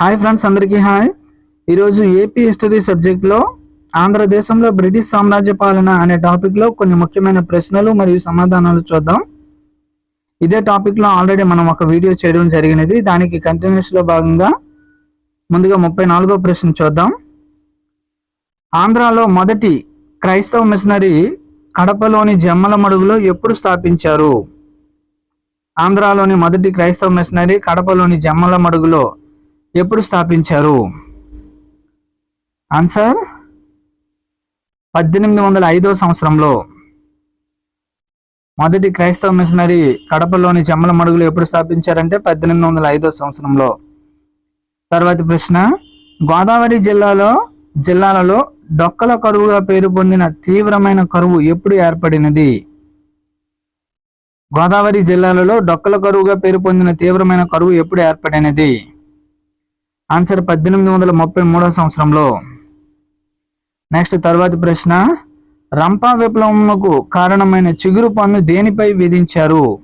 Hi friends అందరికీ hi. ఈరోజు AP history సబ్జెక్ట్లో ఆంధ్రదేశంలో బ్రిటిష్ సామ్రాజ్య పాలన అనే టాపిక్లో కొన్ని ముఖ్యమైన ప్రశ్నలు మరియు సమాధానాలు చూద్దాం. ఇదే టాపిక్లో ఆల్రెడీ మనం ఒక వీడియో చేయడం జరిగినది. దానికి కంటిన్యూస్లో భాగంగా ముందుగా ముప్పై నాలుగో ప్రశ్న చూద్దాం. ఆంధ్రాలో మొదటి క్రైస్తవ మిషనరీ కడపలోని జమ్మల మడుగులో ఎప్పుడు స్థాపించారు? ఆంధ్రాలోని మొదటి క్రైస్తవ మిషనరీ కడపలోని జమ్మల మడుగులో ఎప్పుడు స్థాపించారు? ఆన్సర్ పద్దెనిమిది వందల ఐదో సంవత్సరంలో మొదటి క్రైస్తవ మిషనరీ కడపలోని చెమ్మల మడుగులు ఎప్పుడు స్థాపించారంటే పద్దెనిమిది వందల ఐదో సంవత్సరంలో. తర్వాతి ప్రశ్న గోదావరి జిల్లాలో జిల్లాలలో డొక్కల కరువుగా పేరు పొందిన తీవ్రమైన కరువు ఎప్పుడు ఏర్పడినది? గోదావరి జిల్లాలలో డొక్కల కరువుగా పేరు పొందిన తీవ్రమైన కరువు ఎప్పుడు ఏర్పడినది? ఆన్సర్ పద్దెనిమిది వందల ముప్పై మూడో సంవత్సరంలో. నెక్స్ట్ తర్వాతి ప్రశ్న రంపా విప్లవంకు కారణమైన చిగురు పన్ను దేనిపై విధించారు?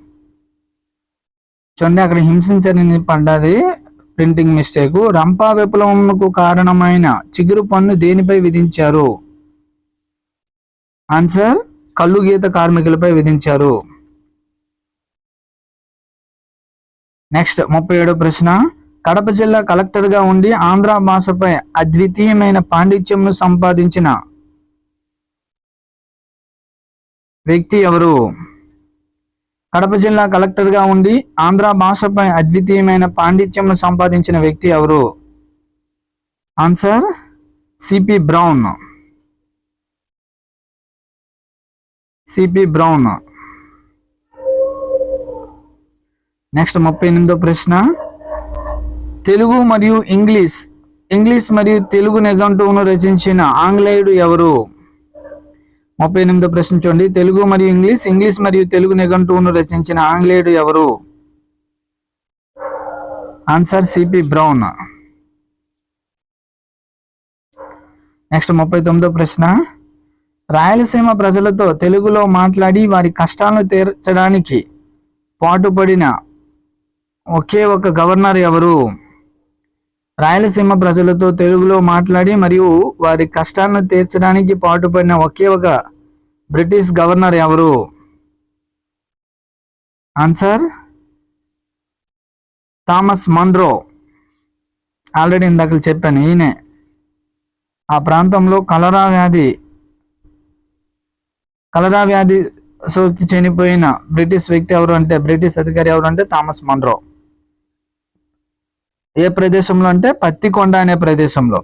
చూడండి అక్కడ హింసించని పడ్డది ప్రింటింగ్ మిస్టేక్. రంపా విప్లవంకు కారణమైన చిగురు పన్ను దేనిపై విధించారు? ఆన్సర్ కళ్ళు గీత కార్మికులపై విధించారు. నెక్స్ట్ ముప్పై ఏడో ప్రశ్న కడప జిల్లా కలెక్టర్గా ఉండి ఆంధ్ర భాషపై అద్వితీయమైన పాండిత్యంను సంపాదించిన వ్యక్తి ఎవరు? కడప జిల్లా కలెక్టర్గా ఉండి ఆంధ్ర భాషపై అద్వితీయమైన పాండిత్యంను సంపాదించిన వ్యక్తి ఎవరు? Answer CP Brown. CP Brown. Next ముప్పై ఎనిమిదో ప్రశ్న. తెలుగు మరియు ఇంగ్లీష్ ఇంగ్లీష్ మరియు తెలుగు నిఘంటువును రచించిన ఆంగ్లేయుడు ఎవరు? ముప్పై ఎనిమిదో ప్రశ్న చూడండి. తెలుగు మరియు ఇంగ్లీష్ ఇంగ్లీష్ మరియు తెలుగు నిఘంటువును రచించిన ఆంగ్లేయుడు ఎవరు? Answer CP Brown. నెక్స్ట్ ముప్పై తొమ్మిదో ప్రశ్న. రాయలసీమ ప్రజలతో తెలుగులో మాట్లాడి వారి కష్టాలను తీర్చడానికి పాటుపడిన ఒకే ఒక గవర్నర్ ఎవరు? రాయలసీమ ప్రజలతో తెలుగులో మాట్లాడి మరియు వారి కష్టాలను తీర్చడానికి పాటుపడిన ఒకే ఒక బ్రిటిష్ గవర్నర్ ఎవరు? ఆన్సర్? Thomas Munro. ఆల్రెడీ ఇందాక చెప్పాను ఈయనే. ఆ ప్రాంతంలో కలరా వ్యాధి కలరా వ్యాధి సోకి చనిపోయిన బ్రిటిష్ వ్యక్తి ఎవరు అంటే బ్రిటిష్ అధికారి ఎవరు అంటే థామస్ మన్రో. ఏ ప్రదేశంలో అంటే పత్తికొండ అనే ప్రదేశంలో.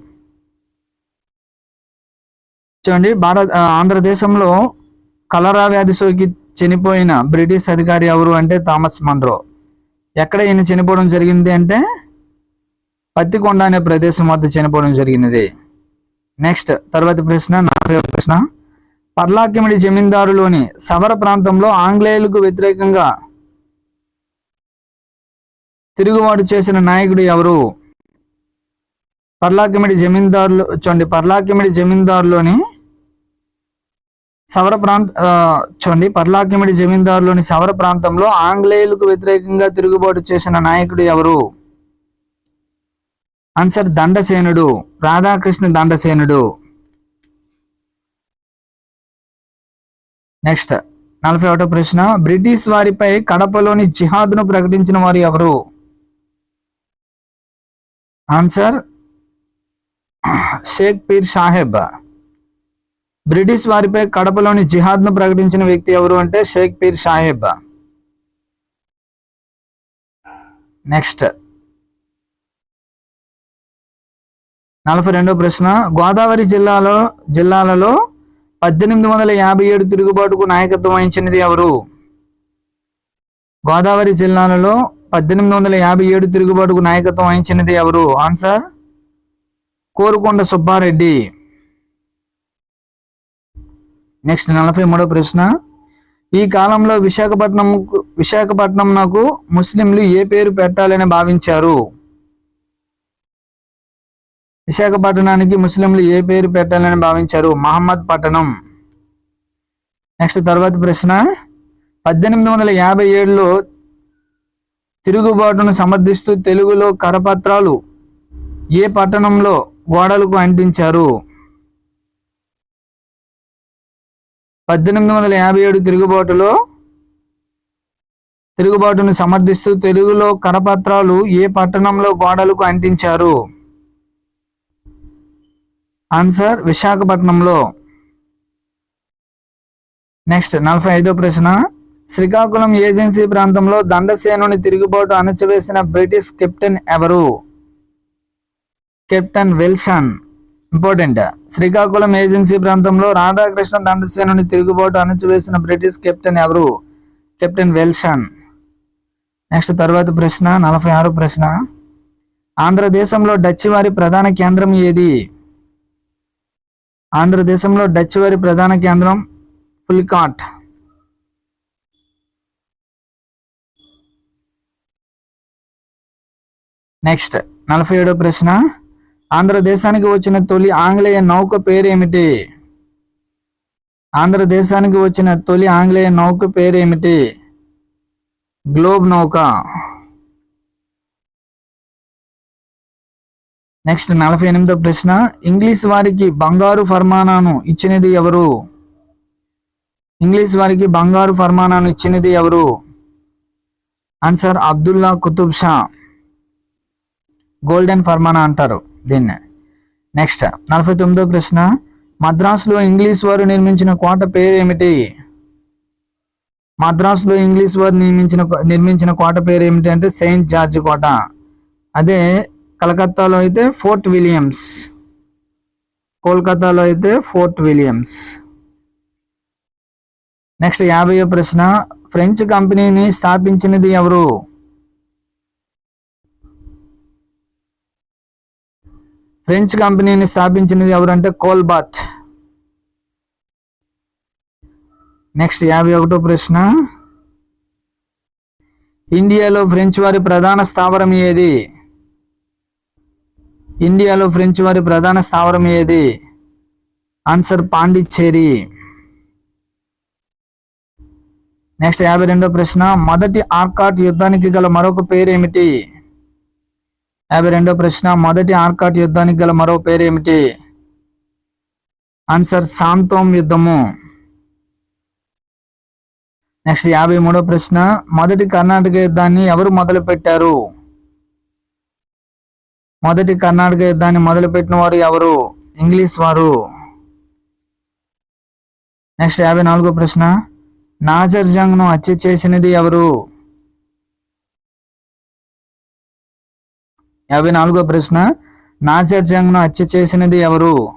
చూడండి భారత్ ఆంధ్రదేశంలో కలరా వ్యాధి సోకి చనిపోయిన బ్రిటిష్ అధికారి ఎవరు అంటే థామస్ మన్రో. ఎక్కడ ఈయన చనిపోవడం జరిగింది అంటే పత్తికొండ అనే ప్రదేశం వద్ద చనిపోవడం జరిగినది. నెక్స్ట్ తర్వాత ప్రశ్న నలభై ప్రశ్న. పర్లాకిమిడి జమీందారులోని సవర ప్రాంతంలో ఆంగ్లేయులకు వ్యతిరేకంగా తిరుగుబాటు చేసిన నాయకుడు ఎవరు? పర్లాకిమిడి జమీందారులు చూడండి పర్లాకిమిడి జమీందారులోని సవర ప్రాంత చూడండి పర్లాకిమిడి జమీందారులోని సవర ప్రాంతంలో ఆంగ్లేయులకు వ్యతిరేకంగా తిరుగుబాటు చేసిన నాయకుడు ఎవరు? ఆన్సర్ దండసేనుడు రాధాకృష్ణ దండసేనుడు. నెక్స్ట్ నలభై ఒకటో ప్రశ్న బ్రిటిష్ వారిపై కడపలోని జిహాద్ను ప్రకటించిన వారు ఎవరు? ఆన్సర్ షేక్ పీర్ సాహెబ్ బ్రిటిష్ వారిపై కడపలోని జిహాద్ను ప్రకటించిన వ్యక్తి ఎవరు అంటే షేక్ పీర్ సాహెబ్ నెక్స్ట్ నలభై రెండో ప్రశ్న. గోదావరి జిల్లాలో జిల్లాలలో పద్దెనిమిది వందల యాభై ఏడు తిరుగుబాటుకు నాయకత్వం వహించినది ఎవరు? గోదావరి జిల్లాలలో పద్దెనిమిది వందల యాభై ఏడు తిరుగుబాటుకు నాయకత్వం వహించినది ఎవరు? ఆన్సర్? కోరుకొండ సుబ్బారెడ్డి. నెక్స్ట్ నలభై మూడో ప్రశ్న. ఈ కాలంలో విశాఖపట్నం విశాఖపట్నం నాకు ముస్లింలు ఏ పేరు పెట్టాలని భావించారు? విశాఖపట్నానికి ముస్లింలు ఏ పేరు పెట్టాలని భావించారు? మహమ్మద్ పట్టణం. నెక్స్ట్ తర్వాత ప్రశ్న. పద్దెనిమిది వందల యాభై ఏడులో తిరుగుబాటును సమర్థిస్తూ తెలుగులో కరపత్రాలు ఏ పట్టణంలో గోడలకు అంటించారు? పద్దెనిమిది వందల యాభై ఏడు తిరుగుబాటులో తిరుగుబాటును సమర్థిస్తూ తెలుగులో కరపత్రాలు ఏ పట్టణంలో గోడలకు అంటించారు? ఆన్సర్ విశాఖపట్నంలో. నెక్స్ట్ నలభై ఐదో ప్రశ్న. శ్రీకాకుళం ఏజెన్సీ ప్రాంతంలో దండసేనుని తిరుగుబాటు అణచివేసిన బ్రిటిష్ కెప్టెన్ ఎవరు? Captain Wilson. Important. Srikakulam agency ప్రాంతంలో రాధాకృష్ణ దండసేనుని తిరుగుబాటు అణచివేసిన బ్రిటిష్ కెప్టెన్ ఎవరు? Captain Wilson. నెక్స్ట్ తర్వాత ప్రశ్న నలభై ఆరు ప్రశ్న. ఆంధ్రదేశంలో డచ్ వారి ప్రధాన కేంద్రం ఏది? ఆంధ్రదేశంలో డచ్ వారి ప్రధాన కేంద్రం ఫుల్కాట్. నెక్స్ట్ నలభై ఏడో ప్రశ్న. ఆంధ్రదేశానికి వచ్చిన తొలి ఆంగ్లేయ నౌక పేరేమిటి? ఆంధ్రదేశానికి వచ్చిన తొలి ఆంగ్లేయ నౌక పేరేమిటి? గ్లోబ్ నౌక. నెక్స్ట్ నలభై ఎనిమిదో ప్రశ్న. ఇంగ్లీష్ వారికి బంగారు ఫర్మానాను ఇచ్చినది ఎవరు? ఇంగ్లీష్ వారికి బంగారు ఫర్మానాను ఇచ్చినది ఎవరు? ఆన్సర్ అబ్దుల్లా కుతుబ్ షా. గోల్డెన్ ఫర్మానా అంటారు దీన్ని. నెక్స్ట్ నలభై తొమ్మిదో ప్రశ్న. మద్రాసులో ఇంగ్లీష్ వారు నిర్మించిన కోట పేరు ఏమిటి మద్రాసులో ఇంగ్లీష్ వారు నిర్మించిన నిర్మించిన కోట పేరు ఏమిటి అంటే సెయింట్ జార్జ్ కోట. అదే కలకత్తాలో అయితే ఫోర్ట్ విలియమ్స్. కోల్కతాలో అయితే ఫోర్ట్ విలియమ్స్. నెక్స్ట్ యాభై ప్రశ్న. ఫ్రెంచ్ కంపెనీని స్థాపించినది ఎవరు? ఫ్రెంచ్ కంపెనీని స్థాపించినది ఎవరంటే కోల్బాట్ నెక్స్ట్ యాభై ఒకటో ప్రశ్న. ఇండియాలో ఫ్రెంచ్ వారి ప్రధాన స్థావరం ఏది? ఇండియాలో ఫ్రెంచ్ వారి ప్రధాన స్థావరం ఏది? ఆన్సర్ పాండిచ్చేరి. నెక్స్ట్ యాభై రెండో ప్రశ్న. మొదటి ఆర్కాట్ యుద్ధానికి గల మరొక పేరు ఏమిటి యాభై రెండో ప్రశ్న మొదటి ఆర్కాట్ యుద్ధానికి గల మరో పేరు ఏమిటి? ఆన్సర్ శాంతోం యుద్ధము. నెక్స్ట్ యాభై మూడో ప్రశ్న మొదటి కర్ణాటక యుద్ధాన్ని ఎవరు మొదలుపెట్టారు? మొదటి కర్ణాటక యుద్ధాన్ని మొదలుపెట్టిన వారు ఎవరు? ఇంగ్లీష్ వారు. నెక్స్ట్ యాభై నాలుగో ప్రశ్న నాజర్ జంగ్ను హత్య చేసినది ఎవరు? యాభై నాలుగో ప్రశ్న నాజర్ జంగ్ను హత్య చేసినది ఎవరు?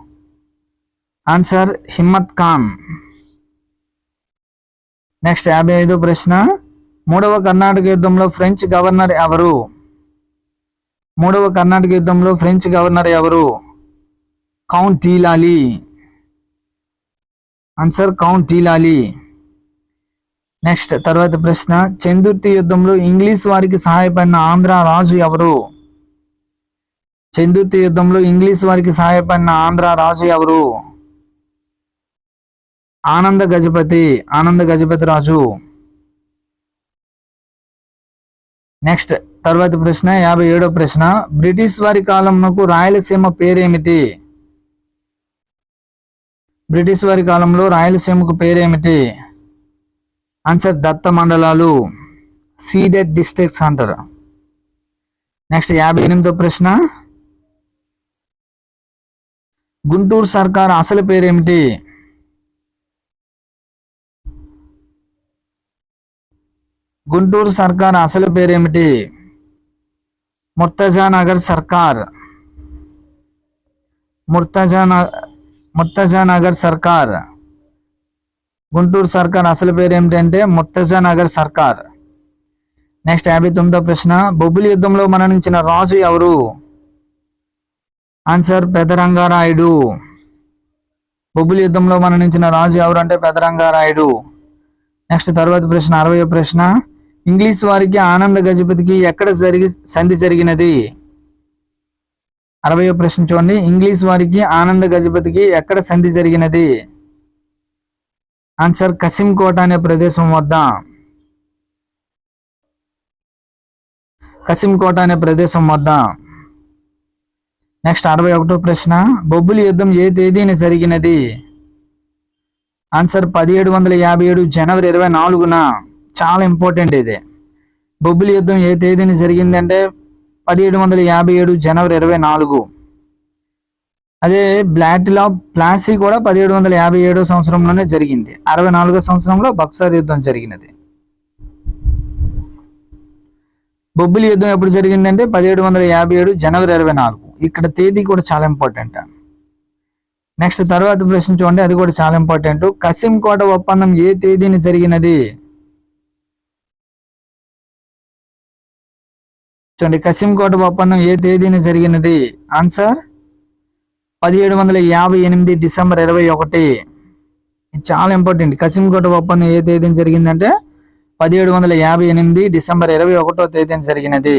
ఆన్సర్ హిమ్మత్ ఖాన్. నెక్స్ట్ యాభై ఐదో ప్రశ్న మూడవ కర్ణాటక యుద్ధంలో ఫ్రెంచ్ గవర్నర్ ఎవరు? మూడవ కర్ణాటక యుద్ధంలో ఫ్రెంచ్ గవర్నర్ ఎవరు? Count Lally. Answer count Lally. Next తర్వాత ప్రశ్న చందుర్తి యుద్ధంలో ఇంగ్లీష్ వారికి సహాయపడిన ఆంధ్ర రాజు ఎవరు? చందుర్తి యుద్ధంలో ఇంగ్లీష్ వారికి సహాయపడిన ఆంధ్ర రాజు ఎవరు? ఆనంద గజపతి ఆనంద గజపతి రాజు. నెక్స్ట్ తర్వాత ప్రశ్న యాభై ఏడో ప్రశ్న. బ్రిటిష్ వారి కాలంలో రాయలసీమ పేరేమిటి? బ్రిటిష్ వారి కాలంలో రాయలసీమకు పేరేమిటి? ఆన్సర్ దత్త మండలాలు సీడెడ్ డిస్ట్రిక్ట్స్ అంటారు. నెక్స్ట్ యాభై ఎనిమిదో ప్రశ్న. గుంటూరు సర్కార్ అసలు పేరేమిటి? గుంటూరు సర్కార్ అసలు పేరేమిటి? ముర్తజా నగర్ సర్కార్. ముర్తజా ముర్తజా నగర్ సర్కార్. గుంటూరు సర్కార్ అసలు పేరు ఏమిటంటే ముర్తజా నగర్ సర్కార్. నెక్స్ట్ యాభై తొమ్మిదో ప్రశ్న బొబ్బిలి యుద్ధంలో మరణించిన రాజు ఎవరు? ఆన్సర్ పెదరంగారాయుడు. బొబ్బిలి యుద్ధంలో మరణించిన రాజు ఎవరు అంటే పెదరంగారాయుడు. నెక్స్ట్ తర్వాత ప్రశ్న అరవై ప్రశ్న. ఇంగ్లీష్ వారికి ఆనంద గజపతికి ఎక్కడ జరిగి సంధి జరిగినది? అరవై ప్రశ్న చూడండి. ఇంగ్లీష్ వారికి ఆనంద గజపతికి ఎక్కడ సంధి జరిగినది? ఆన్సర్ కసింకోట అనే ప్రదేశం వద్ద. కసింకోట అనే ప్రదేశం వద్ద. నెక్స్ట్ అరవై ఒకటో ప్రశ్న బొబ్బులి యుద్ధం ఏ తేదీన జరిగినది? ఆన్సర్ పదిహేడు వందల యాభై ఏడు జనవరి ఇరవై నాలుగున. చాలా ఇంపార్టెంట్ ఇది. బొబ్బిలి యుద్ధం ఏ తేదీన జరిగిందంటే పదిహేడు వందల యాభై ఏడు జనవరి ఇరవై నాలుగు. అదే బ్లాటిల్ ఆఫ్ ప్లాసీ కూడా పదిహేడు వందల యాభై ఏడో సంవత్సరంలోనే జరిగింది. అరవై నాలుగో సంవత్సరంలో బక్సార్ యుద్ధం జరిగినది. బొబ్బిలి యుద్ధం ఎప్పుడు జరిగిందంటే పదిహేడు వందల యాభై ఏడు జనవరి ఇరవై నాలుగు. ఇక్కడ తేదీ కూడా చాలా ఇంపార్టెంట్ నెక్స్ట్ తర్వాత ప్రశ్న చూడండి అది కూడా చాలా ఇంపార్టెంట్ కసిం కోట ఒప్పందం ఏ తేదీని జరిగినది? చూడండి కసిం కోట ఒప్పందం ఏ తేదీని జరిగినది? ఆన్సర్ పదిహేడు వందల యాభై ఎనిమిది డిసెంబర్ ఇరవై ఒకటి. ఇది చాలా ఇంపార్టెంట్ కసిం కోట ఒప్పందం ఏ తేదీన జరిగిందంటే పదిహేడు వందల యాభై ఎనిమిది డిసెంబర్ ఇరవై ఒకటో తేదీన జరిగినది.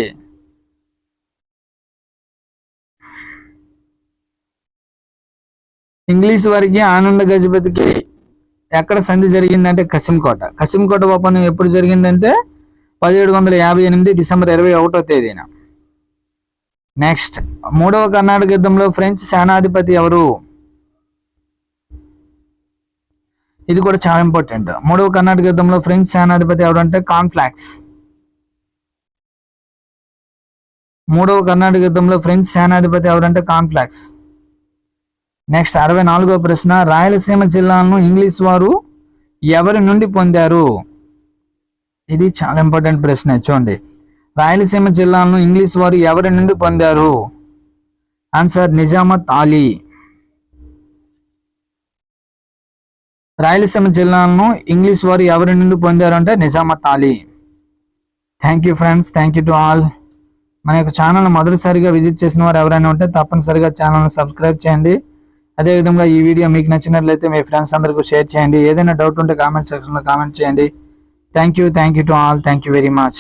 ఇంగ్లీష్ వారికి ఆనంద గజపతికి ఎక్కడ సంధి జరిగిందంటే కసింకోట కసింకోట ఒప్పందం ఎప్పుడు జరిగిందంటే పదిహేడు వందల యాభై ఎనిమిది డిసెంబర్ ఇరవై ఒకటో తేదీన. నెక్స్ట్ మూడవ కర్ణాటక యుద్ధంలో ఫ్రెంచ్ సేనాధిపతి ఎవరు? ఇది కూడా చాలా ఇంపార్టెంట్. మూడవ కర్ణాటక యుద్ధంలో ఫ్రెంచ్ సేనాధిపతి ఎవరు అంటే కాన్ఫ్లాక్స్. మూడవ కర్ణాటక యుద్ధంలో ఫ్రెంచ్ సేనాధిపతి ఎవరంటే కాన్ఫ్లాక్స్. నెక్స్ట్ అరవై నాలుగో ప్రశ్న రాయలసీమ జిల్లాలను ఇంగ్లీష్ వారు ఎవరి నుండి పొందారు? ఇది చాలా ఇంపార్టెంట్ ప్రశ్న చూడండి. రాయలసీమ జిల్లాలను ఇంగ్లీష్ వారు ఎవరి నుండి పొందారు? ఆన్సర్ నిజామత్ అలీ. రాయలసీమ జిల్లాలను ఇంగ్లీష్ వారు ఎవరి నుండి పొందారు అంటే Nizamat Ali. Thank you friends thank you to all మన యొక్క ఛానల్ మొదటిసారిగా విజిట్ చేసిన వారు ఎవరైనా ఉంటే తప్పనిసరిగా ఛానల్ని సబ్స్క్రైబ్ చేయండి. అదేవిధంగా ఈ వీడియో మీకు నచ్చినట్లయితే మీ ఫ్రెండ్స్ అందరికీ షేర్ చేయండి. ఏదైనా డౌట్ ఉంటే కామెంట్ సెక్షన్లో కామెంట్ చేయండి. Thank you thank you to all thank you very much